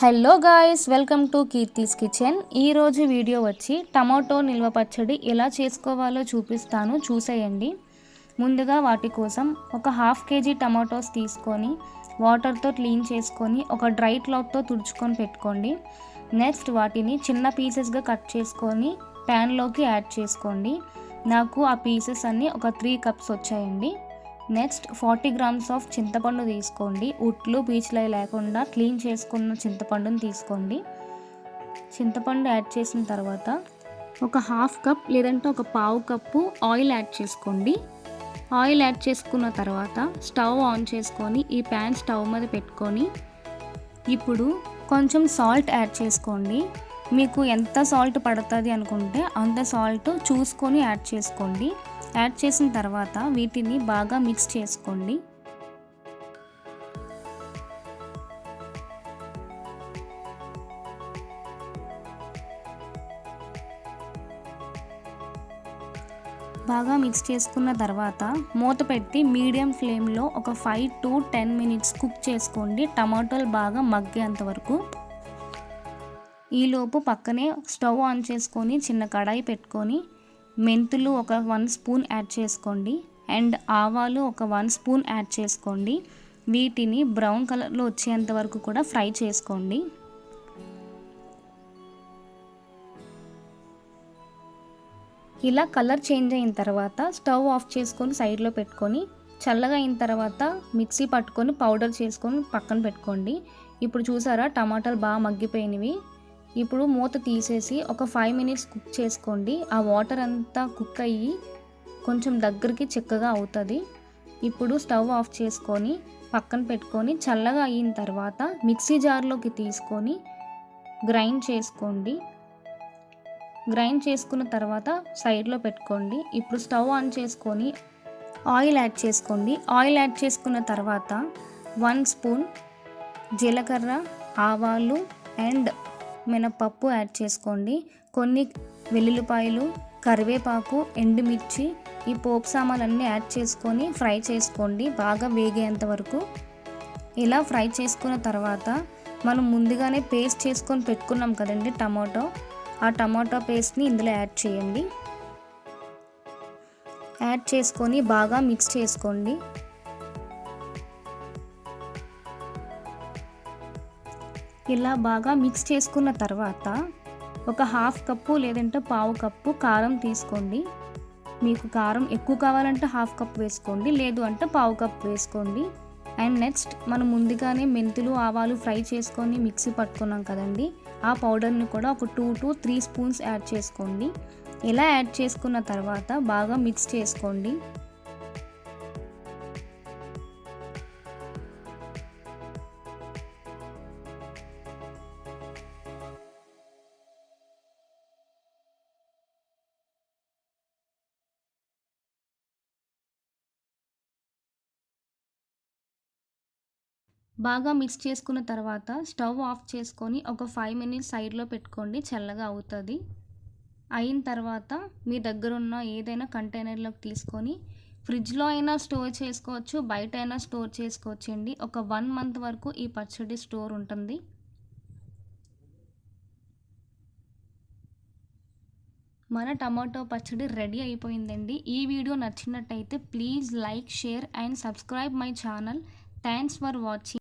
Hello guys welcome to Keerthi's kitchen. ఈరోజు video వచ్చి tomato నిల్వ పచ్చడి ఎలా చేసుకోవాలో చూపిస్తాను చూసేయండి. ముందుగా వాటి కోసం ఒక హాఫ్ కేజీ టమాటోస్ తీసుకొని వాటర్తో క్లీన్ చేసుకొని ఒక డ్రై క్లాత్తో తుడుచుకొని పెట్టుకోండి. నెక్స్ట్ వాటిని చిన్న పీసెస్గా కట్ చేసుకొని ప్యాన్లోకి యాడ్ చేసుకోండి. నాకు ఆ పీసెస్ అన్నీ ఒక త్రీ కప్స్ వచ్చాయండి. నెక్స్ట్ ఫార్టీ గ్రామ్స్ ఆఫ్ చింతపండు తీసుకోండి. ఉట్లు పీచులై లేకుండా క్లీన్ చేసుకున్న చింతపండుని తీసుకోండి. చింతపండు యాడ్ చేసిన తర్వాత ఒక హాఫ్ కప్ లేదంటే ఒక పావు కప్పు ఆయిల్ యాడ్ చేసుకోండి. ఆయిల్ యాడ్ చేసుకున్న తర్వాత స్టవ్ ఆన్ చేసుకొని ఈ ప్యాన్ స్టవ్ మీద పెట్టుకొని ఇప్పుడు కొంచెం సాల్ట్ యాడ్ చేసుకోండి. మీకు ఎంత సాల్ట్ పడుతుంది అనుకుంటే అంత సాల్ట్ చూసుకొని యాడ్ చేసుకోండి. యాడ్ చేసిన తర్వాత వీటిని బాగా మిక్స్ చేసుకోండి. బాగా మిక్స్ చేసుకున్న తర్వాత మూత పెట్టి మీడియం ఫ్లేమ్లో ఒక five to ten minutes cook చేసుకోండి. టమాటోలు బాగా మగ్గేంత వరకు. ఈలోపు పక్కనే స్టవ్ ఆన్ చేసుకొని చిన్న కడాయి పెట్టుకొని మెంతులు ఒక వన్ స్పూన్ యాడ్ చేసుకోండి. అండ్ ఆవాలు ఒక వన్ స్పూన్ యాడ్ చేసుకోండి. వీటిని బ్రౌన్ కలర్లో వచ్చేంత వరకు కూడా ఫ్రై చేసుకోండి. ఇలా కలర్ చేంజ్ అయిన తర్వాత స్టవ్ ఆఫ్ చేసుకొని సైడ్లో పెట్టుకొని చల్లగా అయిన తర్వాత మిక్సీ పట్టుకొని పౌడర్ చేసుకొని పక్కన పెట్టుకోండి. ఇప్పుడు చూసారా టమాటాలు బాగా మగ్గిపోయినవి. ఇప్పుడు మూత తీసేసి ఒక ఫైవ్ మినిట్స్ కుక్ చేసుకోండి. ఆ వాటర్ అంతా కుక్ అయ్యి కొంచెం దగ్గరికి చిక్కగా అవుతుంది. ఇప్పుడు స్టవ్ ఆఫ్ చేసుకొని పక్కన పెట్టుకొని చల్లగా అయిన తర్వాత మిక్సీ జార్లోకి తీసుకొని గ్రైండ్ చేసుకోండి. గ్రైండ్ చేసుకున్న తర్వాత సైడ్లో పెట్టుకోండి. ఇప్పుడు స్టవ్ ఆన్ చేసుకొని ఆయిల్ యాడ్ చేసుకోండి. ఆయిల్ యాడ్ చేసుకున్న తర్వాత వన్ స్పూన్ జీలకర్ర ఆవాలు అండ్ మినపప్పు యాడ్ చేసుకోండి. కొన్ని వెల్లుల్లిపాయలు కరివేపాకు ఎండుమిర్చి ఈ పోపు సామాన్లన్నీ యాడ్ చేసుకొని ఫ్రై చేసుకోండి. బాగా వేగేంత వరకు. ఇలా ఫ్రై చేసుకున్న తర్వాత మనం ముందుగానే పేస్ట్ చేసుకొని పెట్టుకున్నాం కదండి టమాటో. ఆ టమాటో పేస్ట్ని ఇందులో యాడ్ చేయండి. యాడ్ చేసుకొని బాగా మిక్స్ చేసుకోండి. ఇలా బాగా మిక్స్ చేసుకున్న తర్వాత ఒక హాఫ్ కప్పు లేదంటే పావు కప్పు కారం తీసుకోండి. మీకు కారం ఎక్కువ కావాలంటే హాఫ్ కప్ వేసుకోండి లేదు అంటే పావు కప్ వేసుకోండి. అండ్ నెక్స్ట్ మనం ముందుగానే మెంతులు ఆవాలు ఫ్రై చేసుకొని మిక్సీ పట్టుకున్నాం కదండి. ఆ పౌడర్ని కూడా ఒక two to three spoons add చేసుకోండి. ఇలా యాడ్ చేసుకున్న తర్వాత బాగా మిక్స్ చేసుకోండి. బాగా మిక్స్ చేసుకున్న తర్వాత స్టవ్ ఆఫ్ చేసుకొని ఒక ఫైవ్ మినిట్స్ సైడ్లో పెట్టుకోండి చల్లగా అవుతుంది. అయిన తర్వాత మీ దగ్గర ఉన్న ఏదైనా కంటైనర్లోకి తీసుకొని ఫ్రిడ్జ్లో అయినా స్టోర్ చేసుకోవచ్చు బయట అయినా స్టోర్ చేసుకోవచ్చండి ఒక వన్ మంత్ వరకు ఈ పచ్చడి స్టోర్ ఉంటుంది. మన టమాటో పచ్చడి రెడీ అయిపోయిందండి. ఈ వీడియో నచ్చినట్టయితే please like share and subscribe my channel. Thanks for watching.